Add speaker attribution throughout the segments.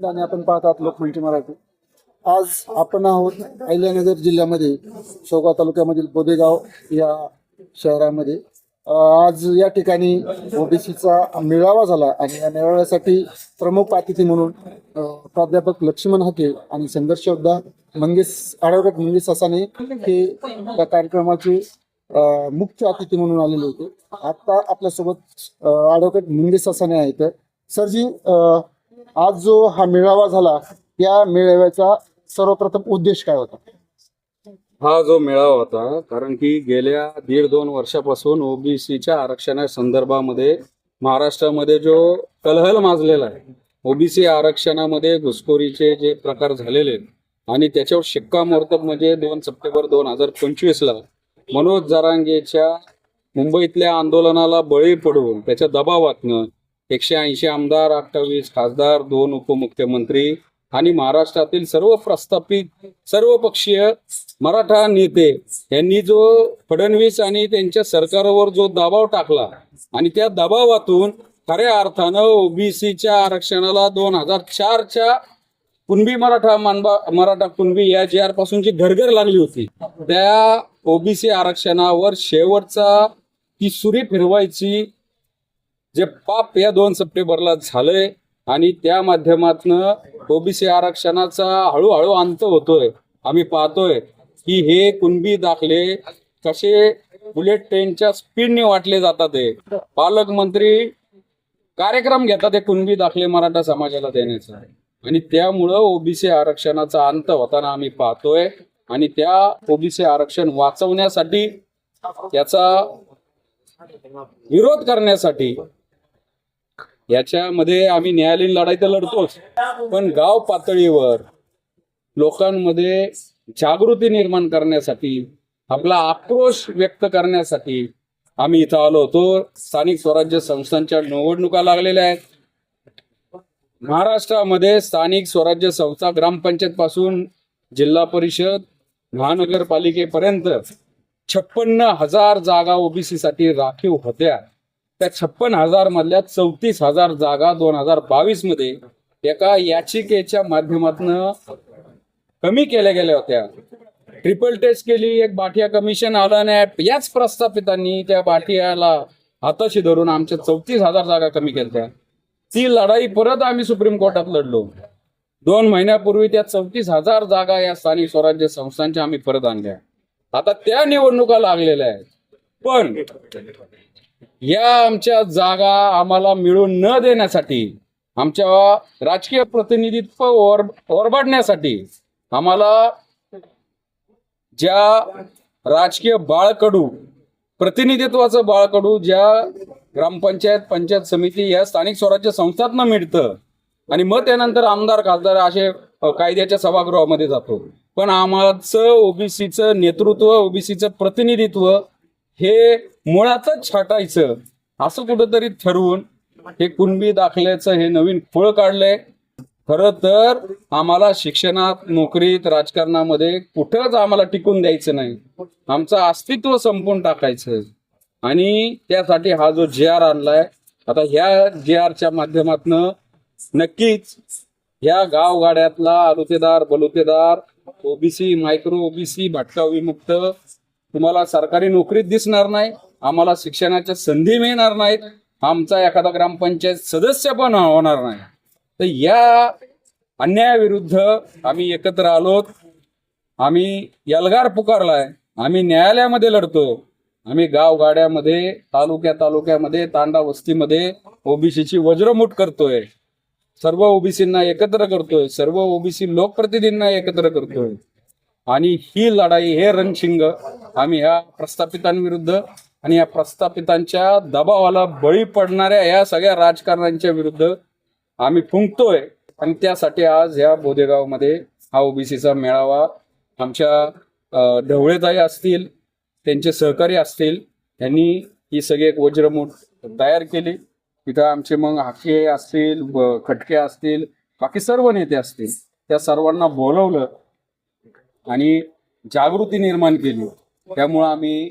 Speaker 1: आणि आपण पाहतात लोकमंच मराठी आज आपण आहोत अहिल्यानगर जिल्ह्यामध्ये शेवगाव तालुक्यामधील बोदेगाव या शहरामध्ये. आज या ठिकाणी ओबीसीचा मेळावा झाला आणि या मेळाव्यासाठी प्रमुख अतिथी म्हणून प्राध्यापक लक्ष्मण हाके आणि संघर्ष योद्धा मंगेश आढळराव मंगेश ससाने हे त्या कार्यक्रमाचे मुख्य अतिथी म्हणून आलेले होते. आता आपल्यासोबत ॲडव्होकेट मंगेश ससाने आहेत. सरजी अं, आज जो हा मेळावा झाला या मेळाव्याचा सर्वप्रथम उद्देश काय होता?
Speaker 2: हा जो मेळावा होता कारण की गेल्या दीड दोन वर्षापासून ओबीसीच्या आरक्षणा संदर्भामध्ये महाराष्ट्रामध्ये जो कलहल माजलेला आहे ओबीसी आरक्षणामध्ये घुसखोरीचे जे प्रकार झालेले आहेत आणि त्याच्यावर शिक्कामोर्तब म्हणजे दोन सप्टेंबर दोन हजार पंचवीसला मनोज जरांगेच्या मुंबईतल्या आंदोलनाला बळी पडून त्याच्या दबावातनं एकशे ऐंशी आमदार अठ्ठावीस खासदार दोन उपमुख्यमंत्री आणि महाराष्ट्रातील सर्व प्रस्थापित सर्व पक्षीय मराठा नेते यांनी जो फडणवीस आणि त्यांच्या सरकारवर जो दबाव टाकला आणि त्या दबावातून खऱ्या अर्थानं ओबीसीच्या आरक्षणाला दोन हजार चारच्या कुणबी मराठा मानबा मराठा कुणबी या जी आरपासून जी घरघर लागली होती त्या ओबीसी आरक्षणावर शेवटचा ती सुरी फिरवायची जे पाप या दोन सप्टेंबरला झालंय आणि त्या माध्यमातनं ओबीसी आरक्षणाचा हळूहळू अंत होतोय. आम्ही पाहतोय की हे कुणबी दाखले कसे बुलेट ट्रेनच्या स्पीडने वाटले जातात हे. पालकमंत्री कार्यक्रम घेतात हे कुणबी दाखले मराठा समाजाला देण्याचा. आणि त्यामुळं ओबीसी आरक्षणाचा अंत होताना आम्ही पाहतोय. आणि त्या ओबीसी आरक्षण वाचवण्यासाठी त्याचा विरोध करण्यासाठी याच्यामध्ये आम्ही न्यायालयीन लढाई तर लढतोच. पण गाव पातळीवर लोकांमध्ये जागृती निर्माण करण्यासाठी आपला आक्रोश व्यक्त करण्यासाठी आम्ही इथं आलो होतो. स्थानिक स्वराज्य संस्थांच्या निवडणुका लागलेल्या आहेत. महाराष्ट्रामध्ये स्थानिक स्वराज्य संस्था ग्रामपंचायत पासून जिल्हा परिषद महानगरपालिकेपर्यंत छप्पन्न हजार जागा ओबीसी साठी राखीव होत्या. त्या छप्पन हजार मधल्या चौतीस हजार जागा दोन हजार बावीसमध्ये एका याचिकेच्या माध्यमातून कमी केल्या गेल्या होत्या. ट्रिपल टेस्ट केली एक बाठिया कमिशन आलं नाही याच प्रस्थापितांनी त्या बाठियाला हाताशी धरून आमच्या चौतीस हजार जागा कमी केल्या. ती लढाई परत आम्ही सुप्रीम कोर्टात लढलो. दोन महिन्यापूर्वी त्या चौतीस हजार जागा या स्थानिक स्वराज्य संस्थांच्या आम्ही परत आणल्या. आता त्या निवडणुका लागलेल्या आहेत. पण या आमच्या जागा आम्हाला मिळून न देण्यासाठी आमच्या राजकीय प्रतिनिधित्व ओर ओरबाडण्यासाठी आम्हाला ज्या राजकीय बाळकडू प्रतिनिधित्वाचं बाळकडू ज्या ग्रामपंचायत पंचायत समिती या स्थानिक स्वराज्य संस्थांना मिळतं आणि मग त्यानंतर आमदार खासदार असे कायद्याच्या सभागृहामध्ये जातो. पण आमचं ओबीसीचं नेतृत्व ओबीसीचं प्रतिनिधित्व हे मुळातच छाटायचं. असं कुठंतरी ठरवून हे कुणबी दाखल्याचं हे नवीन फळ काढलंय. खरं तर आम्हाला शिक्षणात नोकरीत राजकारणामध्ये कुठंच आम्हाला टिकून द्यायचं नाही. आमचं अस्तित्व संपून टाकायचं. आणि त्यासाठी हा जो जे आर आणलाय आता ह्या जे आरच्या माध्यमातन नक्कीच ह्या गावगाड्यातला आलुतेदार बलुतेदार ओबीसी मायक्रो ओबीसी भटका विमुक्त तुम्हाला सरकारी नोकरीत दिसणार नाही. आम्हाला शिक्षणाच्या संधी मिळणार नाहीत. आमचा एखादा ग्रामपंचायत सदस्य पण होणार नाही. तर या अन्यायाविरुद्ध आम्ही एकत्र आलोत आम्ही यलगार पुकारलाय. आम्ही न्यायालयामध्ये लढतो. आम्ही गावगाड्यामध्ये तालुक्या तालुक्यामध्ये तांडा वस्तीमध्ये ओबीसीची वज्रमुठ करतोय. सर्व ओबीसींना एकत्र करतोय. सर्व ओबीसी लोकप्रतिनिधींना एकत्र करतोय. आणि ही लढाई हे रणशिंग. आम्ही ह्या प्रस्थापितांविरुद्ध आणि या प्रस्थापितांच्या दबावाला बळी पडणाऱ्या या सगळ्या राजकारण्यांच्या विरुद्ध आम्ही फुंकतोय. आणि त्यासाठी आज ह्या बोदेगावमध्ये हा ओबीसीचा मेळावा आमच्या अ, ढवळेताई असतील त्यांचे सहकारी असतील यांनी ही सगळी एक वज्रमूठ तयार केली. तिथं आमचे मग हाके असतील खटके असतील बाकी सर्व नेते असतील त्या सर्वांना बोलवलं आणि जागृती निर्माण केली. त्यामुळं आम्ही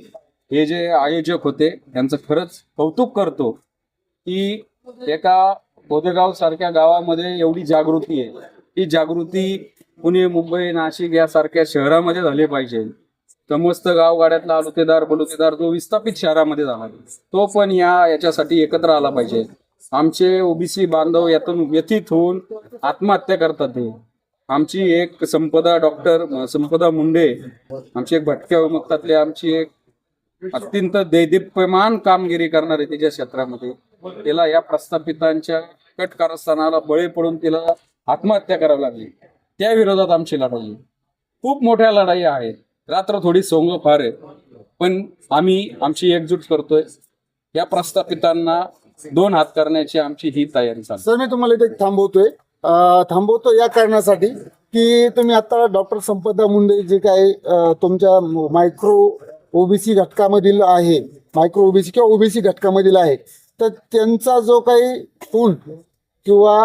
Speaker 2: हे जे आयोजक होते त्यांचं खरंच कौतुक करतो की एका बोदेगाव सारख्या गावामध्ये एवढी जागृती आहे. ही जागृती पुणे मुंबई नाशिक यासारख्या शहरामध्ये झाली पाहिजे. समस्त गावगाड्यातला आलुतेदार बलुतेदार जो विस्थापित शहरामध्ये झाला तो पण या याच्यासाठी एकत्र आला पाहिजे. आमचे ओबीसी बांधव यातून व्यथित होऊन आत्महत्या करतात ते आमची एक संपदा डॉक्टर संपदा मुंडे आमची एक भटक्या विमुक्तातले आमची एक अत्यंत दैदिप्यमान कामगिरी करणारे तिच्या क्षेत्रामध्ये तिला या प्रस्थापितांच्या कट कारस्थानाला बळी पडून तिला आत्महत्या करावी लागली. त्या विरोधात आमची लढाई खूप मोठ्या लढाई आहेत. रात्र थोडी सोंग फार आहे. पण आम्ही आमची एकजूट करतोय. या प्रस्थापितांना दोन हात करण्याची आमची ही तयारी
Speaker 1: सर मी तुम्हाला इथे थांबवतोय. थांबवतो या कारणासाठी की तुम्ही आता डॉक्टर संपदा मुंडे जे काही तुमच्या मायक्रो ओबीसी घटकामधील आहे मायक्रो ओबीसी किंवा ओबीसी घटकामधील आहे तर त्यांचा जो काही खून किंवा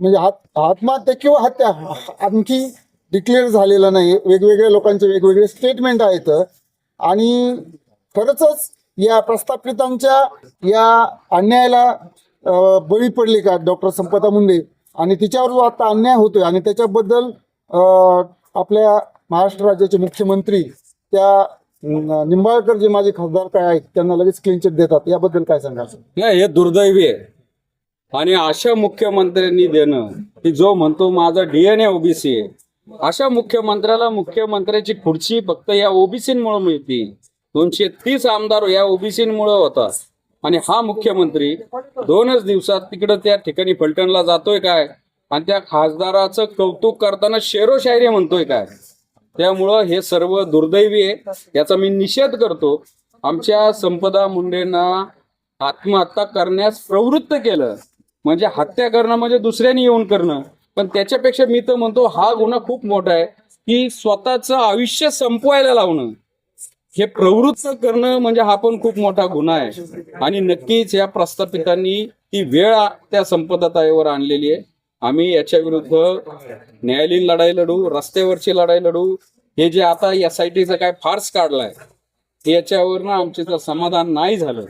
Speaker 1: म्हणजे हात आत्महत्या किंवा हत्या आणखी डिक्लेअर झालेला नाही वेगवेगळ्या लोकांचे वेगवेगळे स्टेटमेंट आहेत. आणि खरंच या प्रस्थापितांच्या या अन्यायाला बळी पडली का डॉक्टर संपदा मुंडे? आणि तिच्यावर जो आता अन्याय होतोय आणि त्याच्याबद्दल आपल्या महाराष्ट्र राज्याचे मुख्यमंत्री त्या निंबाळकर जे माझे खासदार काय आहेत त्यांना लगेच क्लीन चिट देतात. याबद्दल काय सांगायचं
Speaker 2: नाही हे दुर्दैवी आहे. आणि अशा मुख्यमंत्र्यांनी देणं की जो म्हणतो माझा डीएनए ओबीसी आहे अशा मुख्यमंत्र्याला मुख्यमंत्र्याची खुर्ची फक्त या ओबीसीमुळे मिळते. दोनशे तीस आमदार या ओबीसीमुळे होतात. आणि हा मुख्यमंत्री दोनच दिवसात तिकडं त्या ठिकाणी फलटणला जातोय काय? आणि त्या खासदाराचं कौतुक करताना शेरोशायरी म्हणतोय काय? त्यामुळं हे सर्व दुर्दैवी आहे. याचा मी निषेध करतो. आमच्या संपदा मुंडेंना आत्महत्या करण्यास प्रवृत्त केलं. म्हणजे हत्या करणं म्हणजे दुसऱ्याने येऊन करणं. पण त्याच्यापेक्षा मी तर म्हणतो हा गुन्हा खूप मोठा आहे की स्वतःचं आयुष्य संपवायला लावणं. हे प्रवृत्त करणं म्हणजे हा पण खूप मोठा गुन्हा आहे. आणि नक्कीच या प्रस्थापितांनी ती वेळ त्या संपदाताईवर आणलेली आहे. आम्ही याच्या विरुद्ध न्यायालयीन लढाई लढू रस्त्यावरची लढाई लढू. हे जे आता एस आय टीचं काय फार्स काढलाय याच्यावरनं आमचे जर समाधान नाही झालं.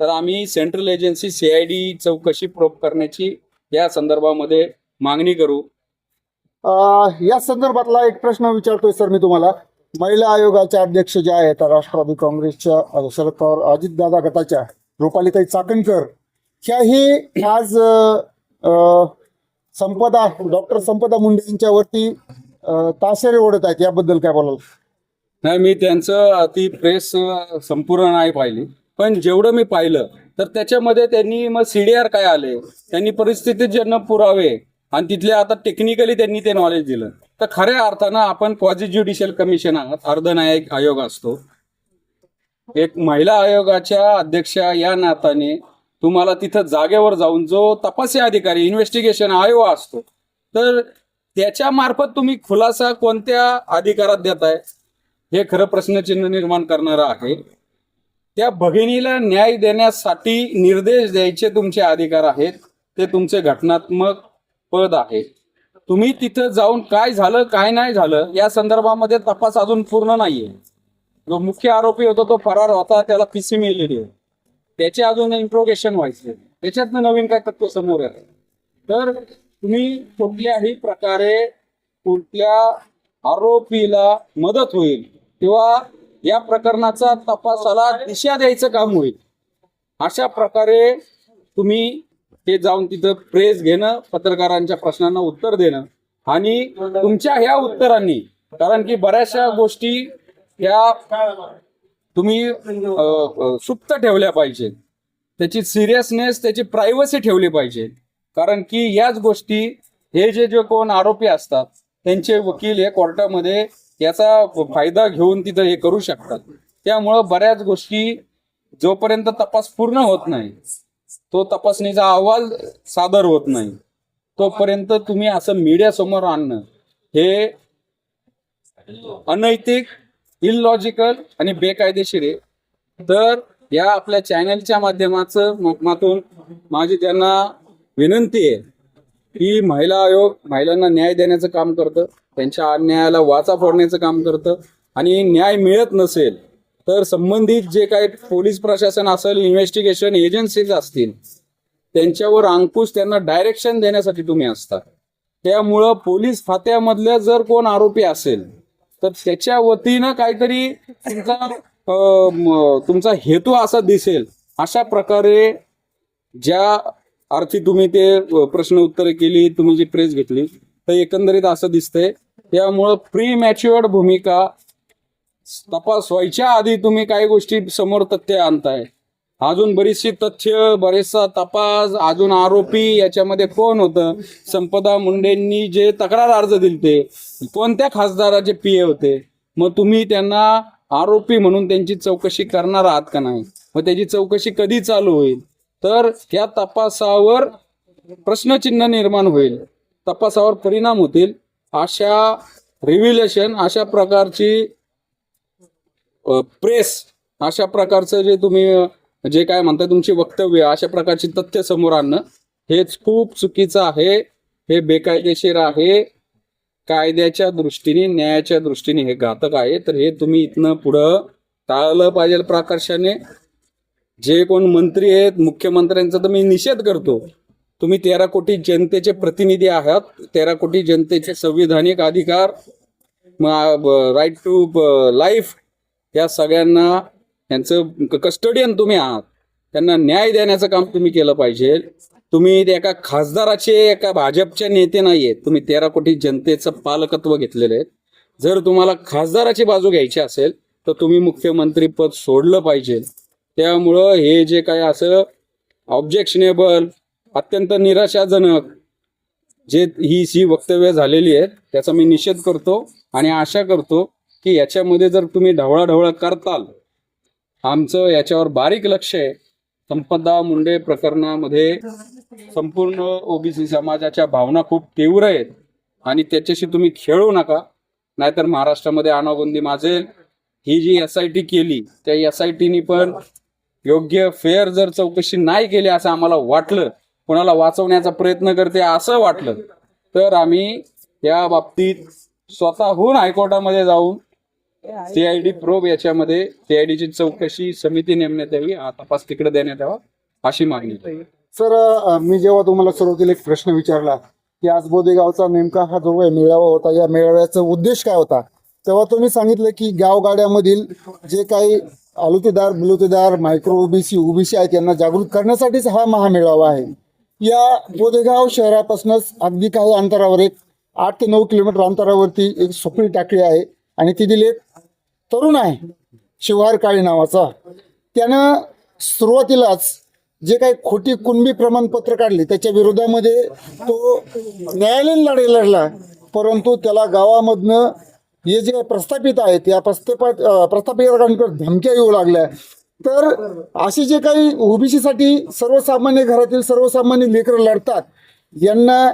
Speaker 2: तर आम्ही सेंट्रल एजन्सी सीआयडी चौकशी प्रोप करण्याची या संदर्भामध्ये मागणी करू.
Speaker 1: अं, या संदर्भातला एक प्रश्न विचारतोय सर मी तुम्हाला. महिला आयोगाच्या अध्यक्ष ज्या आहेत राष्ट्रवादी काँग्रेसच्या शरद पवार अजितदादा गटाच्या रुपालीताई चाकणकर ह्याही आज अं, संपदा डॉक्टर संपदा मुंडे यांच्यावरती ताशेरे ओढत आहेत याबद्दल काय बोलाल?
Speaker 2: नाही मी त्यांचं ती प्रेस संपूर्ण नाही पाहिली. पण जेवढं मी पाहिलं तर त्याच्यामध्ये त्यांनी मग सीडीआर काय आले? त्यांनी परिस्थितीजन्य पुरावे आणि तिथले आता टेक्निकली त्यांनी ते नॉलेज दिलं. तर खऱ्या अर्थानं आपण क्वाझी ज्युडिशियल कमिशन आहात अर्धनायक आयोग असतो. एक महिला आयोगाच्या अध्यक्षा या नात्याने तुम्हाला तिथं जागेवर जाऊन जो तपासी अधिकारी इन्व्हेस्टिगेशन आयोग असतो तर त्याच्या मार्फत तुम्ही खुलासा कोणत्या अधिकारात देताय? हे खरं प्रश्नचिन्ह निर्माण करणारं आहे. त्या भगिनीला न्याय देण्यासाठी निर्देश द्यायचे तुमचे अधिकार आहेत ते तुमचे घटनात्मक पद आहे. तुम्ही तिथं जाऊन काय झालं काय नाही झालं या संदर्भामध्ये तपास अजून पूर्ण नाहीये. जो मुख्य आरोपी होता तो फरार होता त्याला पीसी मिळलेली आहे. त्याचे अजून इंट्रोगेशन व्हायचे. त्याच्यातनं नवीन काय तत्व समोर येतं? तर तुम्ही कुठल्याही प्रकारे कुठल्या आरोपीला मदत होईल किंवा या प्रकरणाचा तपासाला दिशा द्यायचं काम होईल अशा प्रकारे तुम्ही ते जाऊन तिथं प्रेस घेणं पत्रकारांच्या प्रश्नांना उत्तर देणं आणि तुमच्या ह्या उत्तरांनी कारण की बऱ्याचशा गोष्टी ह्या तुम्ही सुप्त ठेवल्या पाहिजेत त्याची सिरियसनेस त्याची प्रायव्हसी ठेवली पाहिजे. कारण की याच गोष्टी हे जे जे कोण आरोपी असतात त्यांचे वकील हे कोर्टामध्ये याचा फायदा घेऊन तिथं हे करू शकतात. त्यामुळं बऱ्याच गोष्टी जोपर्यंत तपास पूर्ण होत नाही तो तपासणीचा अहवाल सादर होत नाही. तोपर्यंत तुम्ही असं मीडिया समोर आणणं हे अनैतिक इलॉजिकल आणि बेकायदेशीर आहे. तर या आपल्या चॅनलच्या माध्यमाचं माध्यमातून माझी त्यांना विनंती आहे की महिला आयोग महिलांना न्याय देण्याचं काम करतं त्यांच्या अन्यायाला वाचा फोडण्याचं काम करतं आणि न्याय मिळत नसेल तर संबंधित जे काही पोलीस प्रशासन असेल इन्व्हेस्टिगेशन एजन्सीज असतील त्यांच्यावर अंकुश त्यांना डायरेक्शन देण्यासाठी तुम्ही असता. त्यामुळं पोलीस खात्यामधल्या जर कोण आरोपी असेल तर त्याच्या वतीनं काहीतरी तुमचा तुमचा हेतू असा दिसेल. अशा प्रकारे ज्या अर्थी तुम्ही ते प्रश्न उत्तरे केली तुम्ही जी प्रेस घेतली तर एकंदरीत असं दिसतंय. त्यामुळं प्री मॅच्युअर्ड भूमिका तपास व्हायच्या आधी तुम्ही काही गोष्टी समोर तथ्य आणताय. अजून बरीचशी तथ्य बरेचसा तपास अजून आरोपी याच्यामध्ये कोण होतं? संपदा मुंडेंनी जे तक्रार अर्ज दिलते कोणत्या खासदाराचे पीए होते? मग तुम्ही त्यांना आरोपी म्हणून त्यांची चौकशी करणार आहात का नाही? मग त्याची चौकशी कधी चालू होईल? तर या तपासावर प्रश्नचिन्ह निर्माण होईल. तपासावर परिणाम होतील. अशा रिव्हिलेशन अशा प्रकारची प्रेस अशा प्रकारचं जे तुम्ही जे काय म्हणताय तुमची वक्तव्य अशा प्रकारची तथ्य समोर आणणं हेच खूप चुकीचं आहे हे बेकायदेशीर आहे. कायद्याच्या दृष्टीने न्यायाच्या दृष्टीने हे घातक आहे. तर हे तुम्ही इथनं पुढं टाळलं पाहिजे प्रकर्षाने जे कोण मंत्री आहेत मुख्यमंत्र्यांचा तर मी निषेध करतो. तुम्ही तेरा कोटी जनतेचे प्रतिनिधी आहात. तेरा कोटी जनतेचे संविधानिक अधिकार राईट टू लाईफ या सगळ्यांना यांचं कस्टडियन तुम्ही आहात. त्यांना न्याय देण्याचं काम तुम्ही केलं पाहिजे. तुम्ही ते एका खासदाराचे एका भाजपचे नेते नाही आहेत तुम्ही तेरा कोटी जनतेचं पालकत्व घेतलेलं आहे. जर तुम्हाला खासदाराची बाजू घ्यायची असेल तर तुम्ही मुख्यमंत्री पद सोडलं पाहिजे. त्यामुळं हे जे काय असं ऑब्जेक्शनेबल अत्यंत निराशाजनक जे ही जी वक्तव्य झालेली आहेत त्याचा मी निषेध करतो आणि आशा करतो की याच्यामध्ये जर तुम्ही ढवळाढवळ करताल आमचं याच्यावर बारीक लक्ष आहे. संपदा मुंडे प्रकरणामध्ये संपूर्ण ओबीसी समाजाच्या भावना खूप तीव्र आहेत. आणि त्याच्याशी तुम्ही खेळू नका. नाहीतर महाराष्ट्रामध्ये अनागोंदी माजेल. ही जी एस आय टी केली त्या एस आय टीनी पण योग्य फेअर जर चौकशी नाही केली असं आम्हाला वाटलं कोणाला वाचवण्याचा प्रयत्न करते असं वाटलं तर आम्ही या बाबतीत स्वतःहून हायकोर्टामध्ये जाऊन सीआयडी प्रोब याच्यामध्ये सीआयडीची चौकशी समिती नेमण्यात यावी हा तपास तिकडे देण्यात यावा अशी मागणी.
Speaker 1: सर अ, मी जेव्हा तुम्हाला सुरुवातीला एक प्रश्न विचारला की आज बोदेगावचा नेमका हा जो काही मेळावा होता या मेळाव्याचा उद्देश काय होता? तेव्हा तुम्ही सांगितलं की गावगाड्यामधील जे काही आलुतेदार बिलुतेदार मायक्रो ओबीसी ओबीसी आहेत यांना जागृत करण्यासाठीच हा महामेळावा आहे. या बोदेगाव शहरापासूनच अगदी काही अंतरावर एक आठ ते नऊ किलोमीटर अंतरावरती एक सुकळी टाकळी आहे. आणि ती दिली तरुण आहे शिवार काळी नावाचा. त्यानं सुरुवातीलाच जे काही खोटी कुणबी प्रमाणपत्र काढली त्याच्या विरोधामध्ये तो न्यायालयीन लढाई लढला. परंतु त्याला गावामधनं हे जे काही प्रस्थापित आहेत या प्रस्थापित प्रस्थापितांकडे धमक्या येऊ लागल्या. तर असे जे काही ओबीसीसाठी सर्वसामान्य घरातील सर्वसामान्य लेकरं लढतात यांना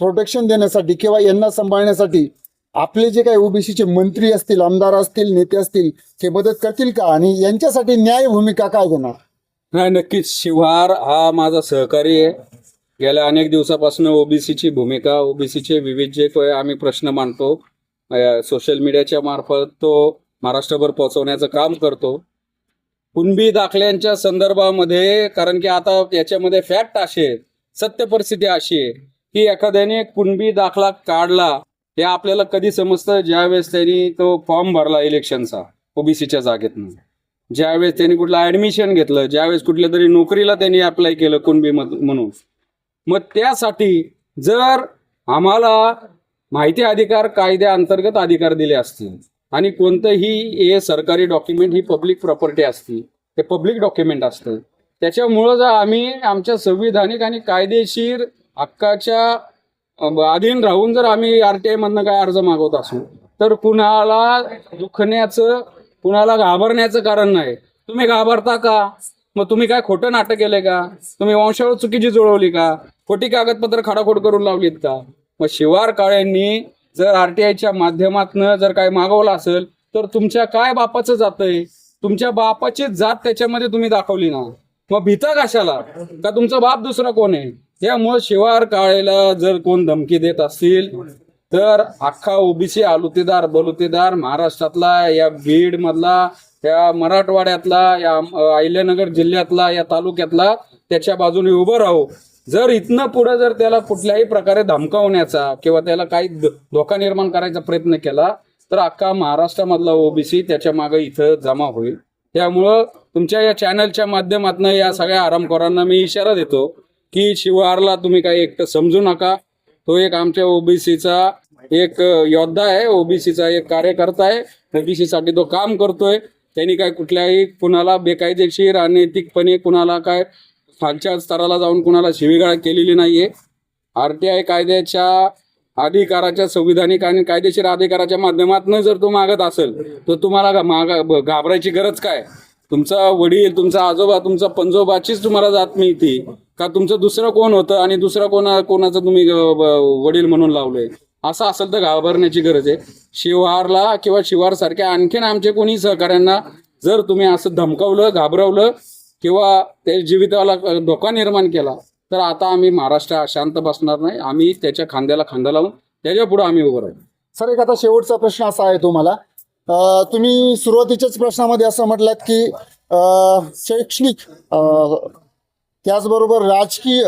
Speaker 1: प्रोटेक्शन देण्यासाठी किंवा यांना सांभाळण्यासाठी आपले जे काही ओबीसीचे मंत्री असतील आमदार असतील नेते असतील ते मदत करतील का? आणि यांच्यासाठी न्याय भूमिका काय घेणार?
Speaker 2: नाही नक्कीच. शिवहार हा माझा सहकारी आहे. गेल्या अनेक दिवसापासून ओबीसीची भूमिका ओबीसीचे विविध जे काही आम्ही प्रश्न मांडतो सोशल मीडियाच्या मार्फत तो महाराष्ट्रभर पोहोचवण्याचं काम करतो. कुणबी दाखल्यांच्या संदर्भामध्ये कारण की आता याच्यामध्ये फॅक्ट असे आहेत सत्य परिस्थिती अशी आहे की एखाद्याने कुणबी दाखला काढला हे आपल्याला कधी समजतं? ज्यावेळेस त्यांनी तो फॉर्म भरला इलेक्शनचा ओबीसीच्या जागेतनं. ज्यावेळेस त्यांनी कुठलं ऍडमिशन घेतलं ज्यावेळेस कुठल्या तरी नोकरीला त्यांनी अप्लाय केलं कुणबी म्हणून. मग त्यासाठी जर आम्हाला माहिती अधिकार कायद्याअंतर्गत अधिकार दिले असतील आणि कोणतंही हे सरकारी डॉक्युमेंट ही पब्लिक प्रॉपर्टी असती ते पब्लिक डॉक्युमेंट असतं त्याच्यामुळं जर आम्ही आमच्या संविधानिक आणि कायदेशीर हक्काच्या अधीन राहून जर आम्ही आरटीआय मधनं काय अर्ज मागवत असू तर कुणाला दुखण्याचं कुणाला घाबरण्याचं कारण नाही. तुम्ही घाबरता का? मग तुम्ही काय खोटं नाटक केलंय का? तुम्ही वंशावर चुकीची जुळवली का? खोटी कागदपत्र खाडाखोड करून लावलीत का? मग शिवार काळ्यांनी जर आरटीआयच्या माध्यमातनं जर काय मागवलं असेल तर तुमच्या काय बापाचं जातंय? तुमच्या बापाची जात त्याच्यामध्ये तुम्ही दाखवली ना. मग भीता कशाला? का तुमचा बाप दुसरा कोण आहे? त्यामुळे शिवार काळेला जर कोण धमकी देत असतील तर अख्खा ओबीसी आलुतेदार बलुतेदार महाराष्ट्रातला या बीड मधला या मराठवाड्यातला या अहिल्यानगर जिल्ह्यातला या तालुक्यातला त्याच्या बाजूने उभं राहू. जर इथनं पुढे जर त्याला कुठल्याही प्रकारे धमकावण्याचा किंवा त्याला काही धोका निर्माण करायचा प्रयत्न केला तर अख्खा महाराष्ट्रामधला ओबीसी त्याच्यामागे इथं जमा होईल. त्यामुळं तुमच्या या चॅनलच्या माध्यमातून या सगळ्या आरामखोरांना मी इशारा देतो की शिवहारला तुम्ही काही एकटं समजू नका. तो एक आमच्या ओबीसीचा एक योद्धा आहे. ओबीसीचा एक कार्यकर्ता आहे. ओबीसीसाठी तो काम करतोय. त्यांनी काय कुठल्याही कुणाला बेकायदेशीर अनैतिकपणे कुणाला काय खालच्या स्तराला जाऊन कुणाला शिवीगाळ केलेली नाहीये. आरटीआय कायद्याच्या अधिकाराच्या संविधानिक आणि कायदेशीर अधिकाराच्या माध्यमातून जर तो मागत असेल तर तुम्हाला घाबरायची गरज काय? तुमचा वडील तुमचा आजोबा तुमचा पंजोबाचीच तुम्हाला जात मिळते. का तुमचं दुसरं कोण होतं आणि दुसरं कोणा कोणाचं तुम्ही ब- वडील म्हणून लावलंय? असं असेल तर घाबरण्याची गरज आहे. शिवारला किंवा शिवार सारख्या आणखीन आमचे कोणी सहकाऱ्यांना जर तुम्ही असं धमकावलं घाबरवलं किंवा ते जीविताला धोका निर्माण केला तर आता आम्ही महाराष्ट्र शांत बसणार नाही. आम्ही त्याच्या खांद्याला खांदा लावून त्याच्या पुढे आम्ही उभं राहू.
Speaker 1: सर एक आता शेवटचा प्रश्न असा आहे तुम्हाला. अं, तुम्ही सुरुवातीच्याच प्रश्नामध्ये असं म्हटलात की अं, शैक्षणिक अं, त्याचबरोबर राजकीय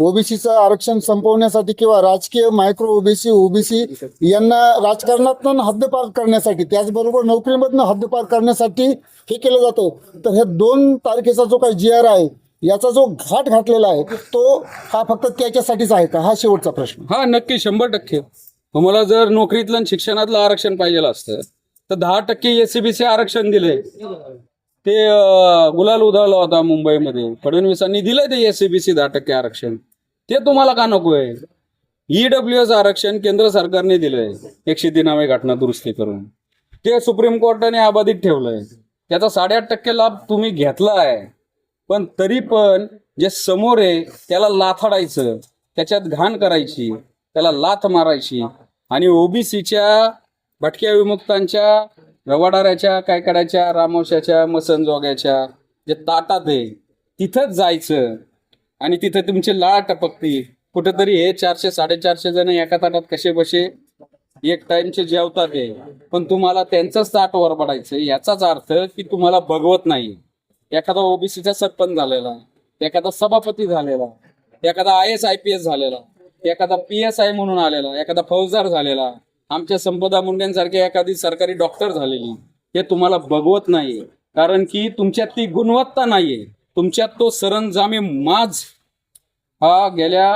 Speaker 1: ओबीसीचं आरक्षण संपवण्यासाठी किंवा राजकीय मायक्रो ओबीसी ओबीसी यांना राजकारणातून हद्दपार करण्यासाठी त्याचबरोबर नोकरीमधनं हद्दपार करण्यासाठी हे केलं जातं. तर हे दोन तारखेचा जो काही जी आर आहे याचा जो घाट घातलेला आहे तो हा फक्त त्याच्यासाठीच आहे का? हा शेवटचा प्रश्न.
Speaker 2: हा नक्की शंभर टक्के. मला जर नोकरीतलं शिक्षणातलं आरक्षण पाहिजे असतं तर दहा टक्के एसीबीसी आरक्षण दिले ते गुलाल उधळला होता मुंबईमध्ये. फडणवीसांनी दिलंय ते एसीबीसी दहा टक्के आरक्षण. ते तुम्हाला का नको आहे ईडब्ल्यू एस आरक्षण केंद्र सरकारने दिलंय. एकशे दिनावे घटना दुरुस्ती करून. ते सुप्रीम कोर्टाने अबाधित ठेवलंय. त्याचा साडेआठ टक्के लाभ तुम्ही घेतलाय. पण तरी पण जे समोर आहे त्याला लाथाडायचं. त्याच्यात घाण करायची. त्याला लाथ मारायची. आणि ओबीसीच्या भटक्या विमुक्तांच्या रवाडाऱ्याच्या कायकडाच्या रामवशाच्या मसनजोग्याच्या जे ताटात आहे तिथंच जायचं. आणि तिथं तुमची लाळ टपकती कुठेतरी हे चारशे साडेचारशे जण एका ताटात कसे बसे? एक टाइमचे जेवतात आहे. पण तुम्हाला त्यांचंच ताट वर पडायचं. याचाच अर्थ की तुम्हाला बघवत नाही. एखादा ओबीसीचा सरपंच झालेला एखादा सभापती झालेला एखादा I S I P S झालेला एखादा पी एस आय म्हणून आलेला एखादा फौजदार झालेला आमच्या संपदा मुंडेंसारखे एखादी सरकारी डॉक्टर झालेली हे तुम्हाला बघवत नाही कारण की तुमच्यात ती गुणवत्ता नाहीये. तुमच्यात तो सरंजामी माज. हा गेल्या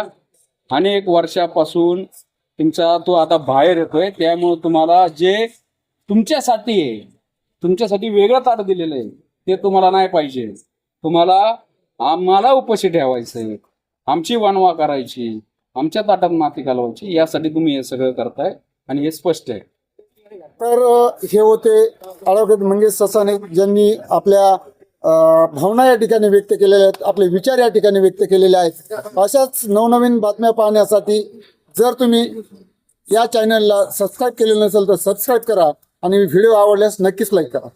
Speaker 2: अनेक वर्षापासून तुमचा तो आता बाहेर येतोय. त्यामुळे तुम्हाला जे तुमच्यासाठी आहे तुमच्यासाठी वेगळं ताट दिलेलं आहे ते तुम्हाला नाही पाहिजे. तुम्हाला आम्हाला उपशी ठेवायचंय. आमची वानवा करायची आमच्या ताटात माती घालवायची यासाठी तुम्ही हे सगळं करताय. आणि हे स्पष्ट आहे.
Speaker 1: तर हे होते ॲडव्होकेट मंगेश ससाने ज्यांनी आपल्या भावना या ठिकाणी व्यक्त केलेल्या आहेत आपले विचार या ठिकाणी व्यक्त केलेले आहेत. अशाच नवनवीन बातम्या पाहण्यासाठी जर तुम्ही या चॅनलला सबस्क्राईब केलेलं नसेल तर सबस्क्राईब करा आणि व्हिडिओ आवडल्यास नक्कीच लाईक करा.